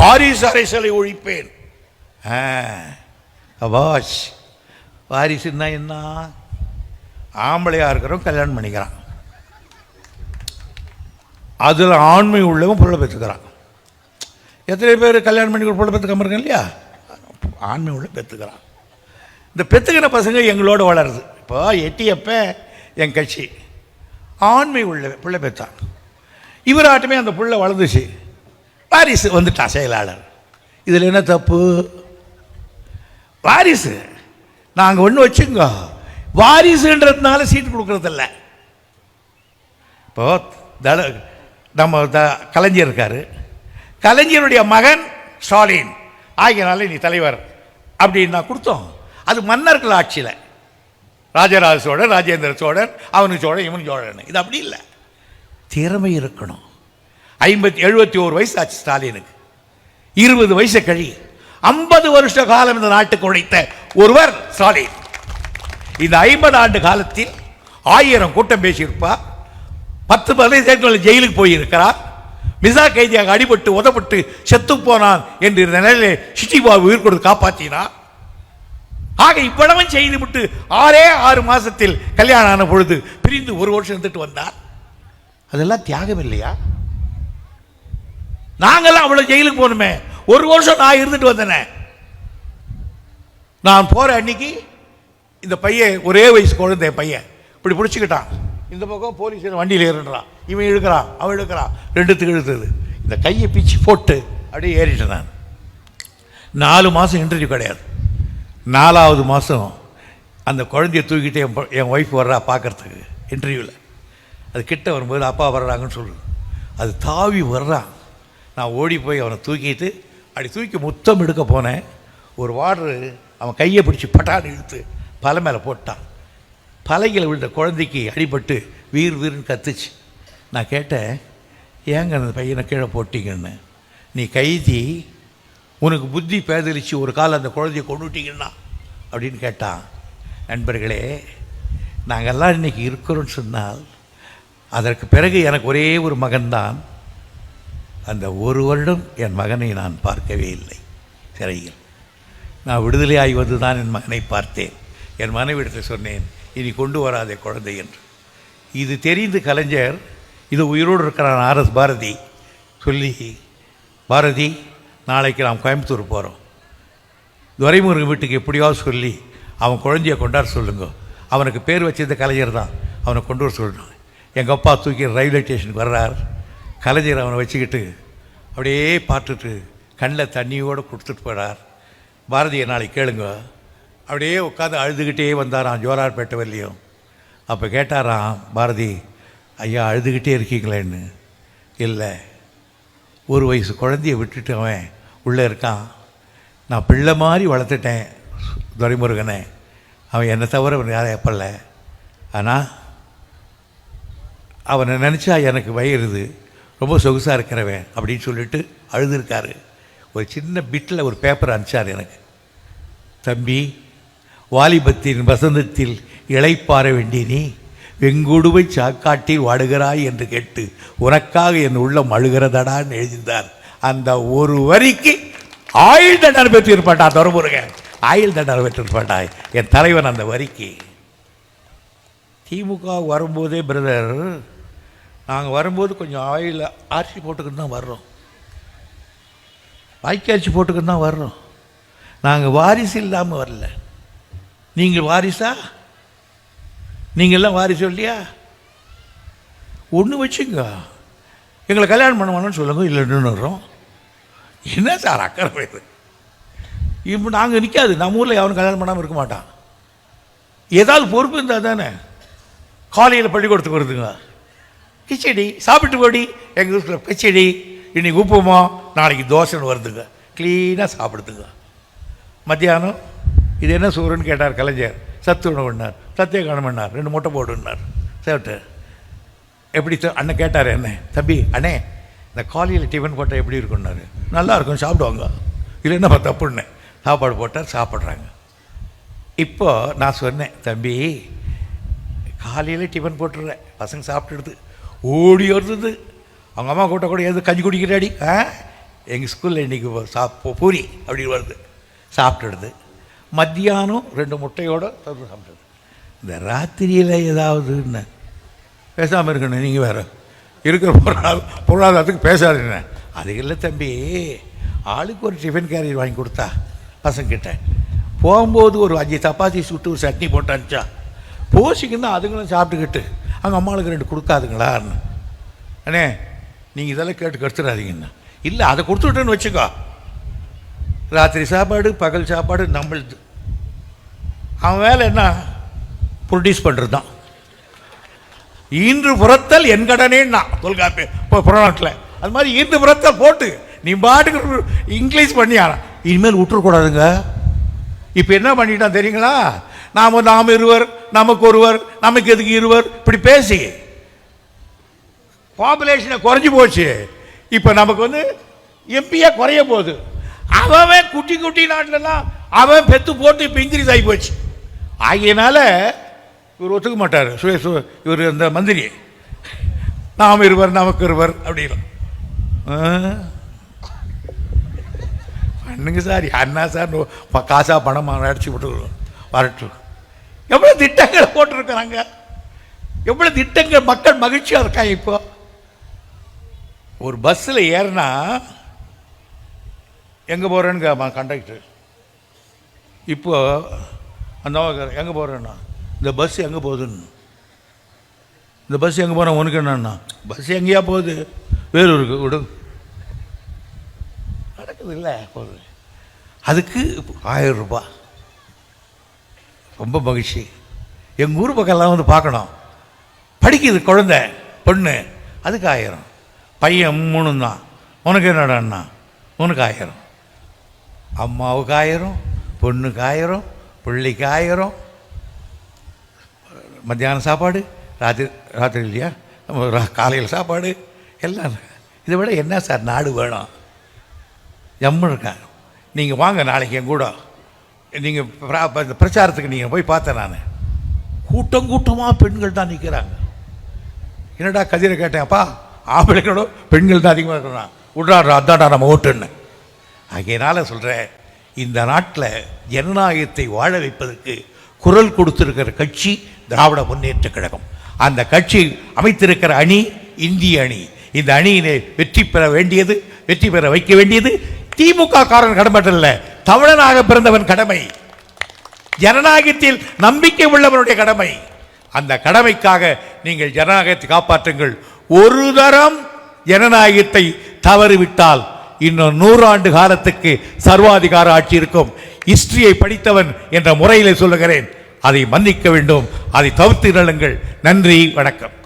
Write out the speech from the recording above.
வாரிசு அரசியலை ஒழிப்பேன். அபாஷ். வாரிசுன்னா என்ன? ஆம்பளையா இருக்கிறவன் கல்யாணம் பண்ணிக்கிறான். அதில் ஆண்மை உள்ளவன் புள்ள பெற்றுக்கிறான். எத்தனை பேர் கல்யாணம் பண்ணி புள்ள பெற்றுக்காம இருக்காங்க இல்லையா? ஆண்மை உள்ள பெற்றுக்கிறான். இந்த பெற்றுக்கிற பசங்க எங்களோட வளருது. இப்போ எட்டியப்ப என் கட்சி. ஆண்மை உள்ள புள்ள பெற்றான். இவராட்டமே அந்த புள்ள வளர்ந்துச்சு. வாரிசு வந்துட்டான் செயலாளர். இதில் என்ன தப்பு? வாரிசு நாங்கள் ஒன்று வச்சுங்க வாரிசுன்றதுனால சீட்டு கொடுக்கறதில்ல. இப்போ தல நம்ம த கலைஞர் இருக்கார். கலைஞருடைய மகன் ஸ்டாலின். ஆகியனால நீ தலைவர் அப்படின்னு நான் கொடுத்தோம். அது மன்னர்கள் ஆட்சியில். ராஜராஜ சோழன் ராஜேந்திர சோழன் அவனுக்கு சோழன் இவனுக்கு சோழன். இது அப்படி இல்லை. திறமை இருக்கணும். ஐம்பத்தி எழுபத்தி ஓரு வயசு ஆச்சு ஸ்டாலினுக்கு. இருபது வயசு கழி ஐம்பது வருஷ காலம் இந்த நாட்டுக்கு உழைத்த ஒருவர் ஸ்டாலின். இந்த ஐம்பது ஆண்டு காலத்தில் ஆயிரம் கூட்டம் பேசியிருப்பார் பத்து பதினைந்து ஜெயிலுக்கு போயிருக்கிறார் மிசா கைதியாக அடிபட்டு உதப்பட்டு செத்து போனான் என்று நிலையிலே சிட்டிபாபு உயிர் கொடுத்து காப்பாற்றினார் ஆக இவ்வளவும் செய்துவிட்டு ஆறே ஆறு மாசத்தில் கல்யாணம் ஆன பொழுது பிரிந்து ஒரு வருஷம் இருந்துட்டு வந்தார். அதெல்லாம் தியாகம் இல்லையா நாங்கள்லாம் அவ்வளோ ஜெயிலுக்கு போகணுமே. ஒரு வருஷம் நான் இருந்துட்டு வந்தேனே. நான் போகிற அன்னைக்கு இந்த பையன் ஒரே வயசு குழந்தை பையன். இப்படி பிடிச்சிக்கிட்டான். இந்த பக்கம் போலீஸ் வண்டியில் ஏறுன்றான். இவன் இழுக்கிறான் அவன் இழுக்கிறான். ரெண்டுத்துக்கு இழுத்தது. இந்த கையை பிச்சு போட்டு அப்படியே ஏறிட்டேன் நான் நாலு மாதம் இன்டர்வியூ கிடையாது. நாலாவது மாதம் அந்த குழந்தைய தூக்கிட்டு என் ப- என் ஒய்ஃப் வர்றா பார்க்கறதுக்கு இன்டர்வியூவில் அது கிட்ட வரும்போது அப்பா வர்றாங்கன்னு சொல்லுது. அது தாவி வர்றான் நான் ஓடி போய் அவனை தூக்கிட்டு அப்படி தூக்கி முத்தம் எடுக்க போனேன். ஒரு வார்டரு அவன் கையை பிடிச்சி பட்டான்னு இழுத்து பலை மேலே போட்டான். பலகையில் விழுந்த குழந்தைக்கு அடிபட்டு வீர் வீர்னு கத்துச்சு. நான் கேட்டேன் ஏங்க அந்த பையனை கீழே போட்டிங்கன்னு? நீ கைதி உனக்கு புத்தி பேதலிச்சு ஒரு கால் அந்த குழந்தைய கொண்டுட்டிங்கன்னா அப்படின்னு கேட்டான். நண்பர்களே நாங்கள்லாம் இன்னைக்கு இருக்கிறோன்னு சொன்னால் அதற்கு பிறகு எனக்கு ஒரே ஒரு மகன்தான். அந்த ஒரு வருடம் என் மகனை நான் பார்க்கவே இல்லை. சிறையில். நான் விடுதலையாகி வந்து தான் என் மகனை பார்த்தேன். என் மனைவிடத்தில் சொன்னேன் இனி கொண்டு வராதே குழந்தை என்று. இது தெரிந்து கலைஞர் இது உயிரோடு இருக்கிறான் ஆர்எஸ் பாரதி. சொல்லி பாரதி நாளைக்கு நாம் கோயம்புத்தூர் போகிறோம் துரைமுருகன் வீட்டுக்கு எப்படியாவது சொல்லி அவன் குழந்தைய கொண்டாட சொல்லுங்க. அவனுக்கு பேர் வச்சிருந்த கலைஞர் தான். அவனை கொண்டு வர சொல்லணும். எங்கள் அப்பா தூக்கி ரயில்வே ஸ்டேஷனுக்கு வர்றார். கலைஞர் அவனை வச்சுக்கிட்டு அப்படியே பார்த்துட்டு கண்ணில் தண்ணியோடு கொடுத்துட்டு போகிறார் பாரதியை நாளைக்கு கேளுங்க. அப்படியே உட்காந்து அழுதுகிட்டே வந்தாராம் ஜோரார்பேட்டை வரலையும் அப்போ கேட்டாராம் பாரதி ஐயா அழுதுகிட்டே இருக்கீங்களேன்னு. இல்லை. ஒரு வயசு குழந்தைய விட்டுட்டு அவன் உள்ளே இருக்கான். நான் பிள்ளை மாதிரி வளர்த்துட்டேன் துரைமுருகனை. அவன் என்னை தவிர அவன் யாரும் எப்பல்ல. ஆனால் அவனை நினச்சா எனக்கு வயிறுது ரொம்ப சொகுசாக இருக்கிறவன் அப்படின்னு சொல்லிட்டு அழுதுருக்காரு. ஒரு சின்ன பிட்டில் ஒரு பேப்பர் அனுப்பிச்சார் எனக்கு. தம்பி வாலிபத்தின் வசந்தத்தில் இளைப்பாற வேண்டிய நீ வெங்குடுவை சாக்காட்டில் வாடுகிறாய் என்று கேட்டு உனக்காக என் உள்ளம் அழுகிறதடான்னு எழுதியிருந்தார். அந்த ஒரு வரிக்கு ஆயுள் தண்டனை பெற்றிருப்பாட்டா தொடர்புருங்க ஆயுள் தண்டனை பெற்றிருப்பாட்டா என் தலைவன் அந்த வரிக்கு. திமுக வரும்போதே பிரதர் நாங்கள் வரும்போது கொஞ்சம் ஆயில் ஆர்சி போட்டுக்கிட்டு தான் வர்றோம். வாய்க்காட்சி போட்டுக்கிட்டு தான் வர்றோம். நாங்கள் வாரிசு இல்லாமல் வரல. நீங்கள் வாரிசா? நீங்கள்லாம் வாரிசு இல்லையா? ஒன்று வச்சுங்க எங்களை கல்யாணம் பண்ண சொல்லுங்க இல்லை வர்றோம். என்ன சார் அக்கறை வயது இப்போ நாங்கள் நிற்காது நம்ம ஊரில் எவனும் கல்யாணம் பண்ணாமல் இருக்க மாட்டான். ஏதாவது பொறுப்பு இருந்தால் தானே. காலையில் பள்ளிக்கூடத்துக்கு வருதுங்க. கிச்சடி சாப்பிட்டு போடி. எங்கள் வீட்டில் கிச்சடி இன்றைக்கி உப்புமா நாளைக்கு தோசைன்னு வருதுங்க. க்ளீனாக சாப்பிடுதுங்க. மத்தியானம் இது என்ன சோறுன்னு கேட்டார் கலைஞர். சத்து உணவுன்னார். சத்திய கணமுன்னார். ரெண்டு முட்டை போடுன்னார். சாப்பிட்டு எப்படி அண்ணன் கேட்டார் என்ன தம்பி அண்ணே இந்த காலையில் டிஃபன் போட்டால் எப்படி இருக்குன்னாரு நல்லா இருக்கும் சாப்பிடுவாங்க. இல்லை என்ன தப்புன்னு? சாப்பாடு போட்டால் சாப்பிட்றாங்க. இப்போ நான் சொன்னேன் தம்பி காலையில் டிஃபன் போட்டுடுறேன். பசங்க சாப்பிட்டுடுது. ஓடி வருது. அவங்க அம்மா கூட்ட கூட எது கஞ்சி குடிக்கிறாடி. ஆ? எங்கள் ஸ்கூலில் இன்றைக்கி சாப் பூரி அப்படி வருது. சாப்பிட்டுடுது. மத்தியானம் ரெண்டு முட்டையோடு தொடர்ந்து சாப்பிடுது இந்த ராத்திரியில் ஏதாவதுன்னு பேசாமல் இருக்கணும் நீங்கள் வேறு. இருக்கிற பொருளாதார பொருளாதாரத்துக்கு பேசாதீங்க அது இல்லை தம்பி. ஆளுக்கு ஒரு டிஃபன் கேரியர் வாங்கி கொடுத்தா பசங்கிட்ட. போகும்போது ஒரு அஞ்சு சப்பாத்தி சுட்டு ஒரு சட்னி போட்டு அனுப்பிச்சா போசிக்குன்னா அதுங்களும் சாப்பிட்டுக்கிட்டு. அவங்க அம்மாளுக்கு ரெண்டு கொடுக்காதுங்களான்னு அண்ணே நீங்கள் இதெல்லாம் கேட்டு கெடுத்துடாதீங்கண்ணா இல்லை அதை கொடுத்துட்டேன்னு வச்சுக்கோ. ராத்திரி சாப்பாடு பகல் சாப்பாடு நம்மளுது அவன் வேலை என்ன? ப்ரொடியூஸ் பண்ணுறது தான் ஈன்று புறத்தல் என் கடனேன்னா. தொல்காப்பி புறநாட்டில். அது மாதிரி ஈன்று புறத்தல் போட்டு நீ பாட்டுக்கு இங்கிலீஷ் பண்ணியாரா? இனிமேல் விட்டுறக்கூடாதுங்க. இப்போ என்ன பண்ணிட்டான் தெரியுங்களா? நாம் நாம் இருவர் நமக்கு ஒருவர் நமக்கு எதுக்கு இருவர்? இப்படி பேசி. பாப்புலேஷனை குறைஞ்சி போச்சு. இப்போ நமக்கு வந்து எம்பியா குறைய போகுது. அவன் குட்டி குட்டி நாட்டிலலாம் அவன் பெத்து போட்டு இப்போ இன்க்ரீஸ் ஆகி போச்சு. ஆகியனால இவர் ஒத்துக்க மாட்டார். சுரேஷ் இவர் அந்த மந்திரி. நாம் இருவர் நமக்கு இருவர் அப்படின்னு பண்ணுங்க சார். அண்ணா சார் காசாக பணமாக காசா பணமா அடிச்சு விட்டு வரட்டும். எவ்வளோ திட்டங்களை போட்டிருக்கிறாங்க? எவ்வளோ திட்டங்கள் மக்கள் மகிழ்ச்சியாக இருக்காங்க இப்போ? ஒரு பஸ்ஸில் ஏறினா எங்கே போகிறேன்னு கேட்பான் கண்டக்டர் இப்போ அந்த எங்கே போகிறேன்னா இந்த பஸ் எங்கே போகுதுன்னு. இந்த பஸ் எங்கே போகிறேன் உனக்கு என்னன்னா? பஸ் எங்கேயா போகுது? வேலூருக்கு விடு. நடக்குது இல்லை போகுது. அதுக்கு ஆயிரம் ரூபாய். ரொம்ப மகிழ்ச்சி. எங்கள் ஊர் பக்கம்லாம் வந்து பார்க்கணும். படிக்குது குழந்தை பொண்ணு அதுக்கு ஆயிரம். பையன் மூணு தான் உனக்கு என்னடான்னா? உனக்கு ஆயிரம். அம்மாவுக்கு ஆயிரம் பொண்ணுக்கு ஆயிரம் பிள்ளைக்கு ஆயிரம். மத்தியானம் சாப்பாடு ராத்திரி ராத்திரி இல்லையா? காலையில் சாப்பாடு எல்லாம் இதை விட என்ன சார் நாடு வேணும்? ஜம்மு இருக்காங்க. நீங்கள் வாங்க நாளைக்கு என் கூட. நீங்கள் இந்த பிரச்சாரத்துக்கு நீங்கள் போய் பார்த்தேன் நான். கூட்டம் கூட்டமாக பெண்கள் தான் நிற்கிறாங்க என்னடா கதிரை கேட்டேன்ப்பா ஆம்பளைங்களோட பெண்கள் தான் அதிகமாக இருக்கிறான். விட்றாடுறா அதான்டா நம்ம ஓட்டுன்னு. ஆகையினால சொல்கிறேன் இந்த நாட்டில் ஜனநாயகத்தை வாழ வைப்பதற்கு குரல் கொடுத்திருக்கிற கட்சி திராவிட முன்னேற்ற கழகம். அந்த கட்சி அமைத்திருக்கிற அணி இந்திய அணி. இந்த அணியினை வெற்றி பெற வேண்டியது வெற்றி பெற வைக்க வேண்டியது திமுக காரன் கடமை தமிழனாக பிறந்தவன் கடமை. ஜனநாயகத்தில் நம்பிக்கை உள்ளவனுடைய கடமை. அந்த கடமைக்காக நீங்கள் ஜனநாயகத்தை காப்பாற்றுங்கள். ஒரு தரம் ஜனநாயகத்தை தவறிவிட்டால் இன்னும் நூறாண்டு காலத்துக்கு சர்வாதிகார ஆட்சி இருக்கும். ஹிஸ்டரியை படித்தவன் என்ற முறையில் சொல்லுகிறேன். அதை மன்னிக்க வேண்டும். அதை தவிர்த்து நல்லுங்கள் நன்றி வணக்கம்.